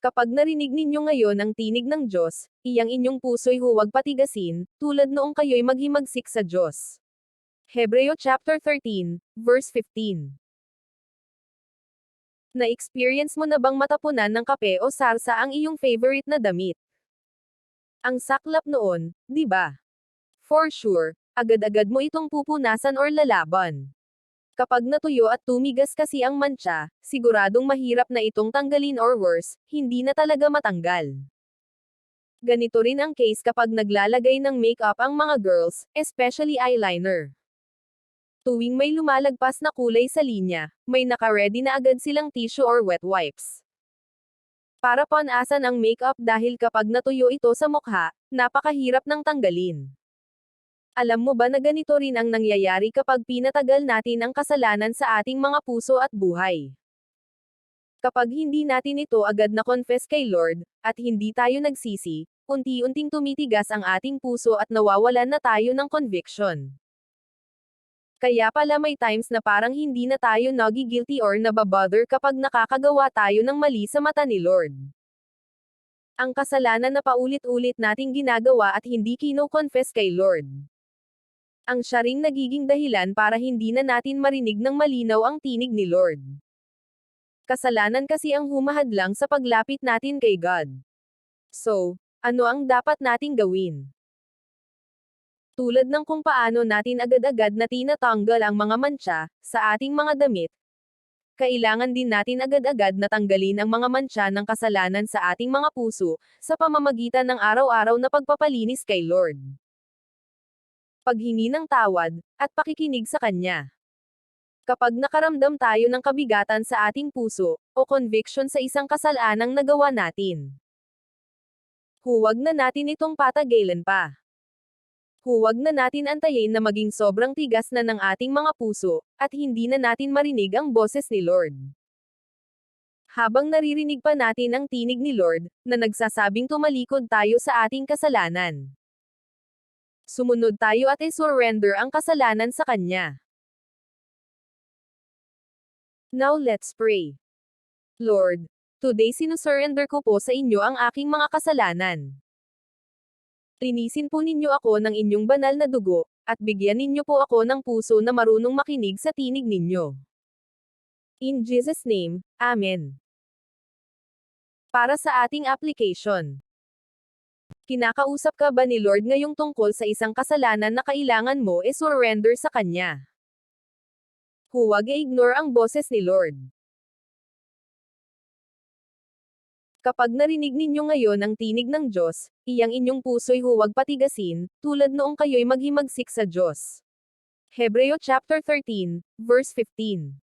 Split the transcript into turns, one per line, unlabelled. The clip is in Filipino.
Kapag narinig ninyo ngayon ang tinig ng Diyos, iyang inyong puso'y huwag patigasin, tulad noong kayo'y maghimagsik sa Diyos. Hebreo chapter 13, verse 15. Na-experience mo na bang matapunan ng kape o sarsa ang iyong favorite na damit? Ang saklap noon, di ba? For sure, agad-agad mo itong pupunasan or lalaban. Kapag natuyo at tumigas kasi ang mantsa, siguradong mahirap na itong tanggalin or worse, hindi na talaga matanggal. Ganito rin ang case kapag naglalagay ng makeup ang mga girls, especially eyeliner. Tuwing may lumalagpas na kulay sa linya, may naka-ready na agad silang tissue or wet wipes. Para panasan ang makeup dahil kapag natuyo ito sa mukha, napakahirap ng tanggalin. Alam mo ba na ganito rin ang nangyayari kapag pinatagal natin ang kasalanan sa ating mga puso at buhay? Kapag hindi natin ito agad na confess kay Lord, at hindi tayo nagsisi, unti-unting tumitigas ang ating puso at nawawalan na tayo ng conviction. Kaya pala may times na parang hindi na tayo nagi-guilty or nababother kapag nakakagawa tayo ng mali sa mata ni Lord. Ang kasalanan na paulit-ulit nating ginagawa at hindi kino-confess kay Lord ang siya ring nagiging dahilan para hindi na natin marinig ng malinaw ang tinig ni Lord. Kasalanan kasi ang humahadlang sa paglapit natin kay God. So, ano ang dapat nating gawin? Tulad ng kung paano natin agad-agad na tinatanggal ang mga mantsa sa ating mga damit, kailangan din natin agad-agad na tanggalin ang mga mantsa ng kasalanan sa ating mga puso sa pamamagitan ng araw-araw na pagpapalinis kay Lord paghingi ng tawad, at pakikinig sa Kanya. Kapag nakaramdam tayo ng kabigatan sa ating puso, o conviction sa isang kasalanang nagawa natin, huwag na natin itong patagalan pa. Huwag na natin antayin na maging sobrang tigas na ng ating mga puso, at hindi na natin marinig ang boses ni Lord. Habang naririnig pa natin ang tinig ni Lord, na nagsasabing tumalikod tayo sa ating kasalanan sumunod tayo at isurrender ang kasalanan sa Kanya. Now let's pray. Lord, today sinusurrender ko po sa inyo ang aking mga kasalanan. Linisin po ninyo ako ng inyong banal na dugo, at bigyan ninyo po ako ng puso na marunong makinig sa tinig ninyo. In Jesus' name, Amen. Para sa ating application. Kinakausap ka ba ni Lord ngayong tungkol sa isang kasalanan na kailangan mo e surrender sa Kanya? Huwag i-ignore ang boses ni Lord. Kapag narinig ninyo ngayon ang tinig ng Diyos, iyang inyong puso'y huwag patigasin, tulad noong kayo'y maghimagsik sa Diyos. Hebreo chapter 13, verse 15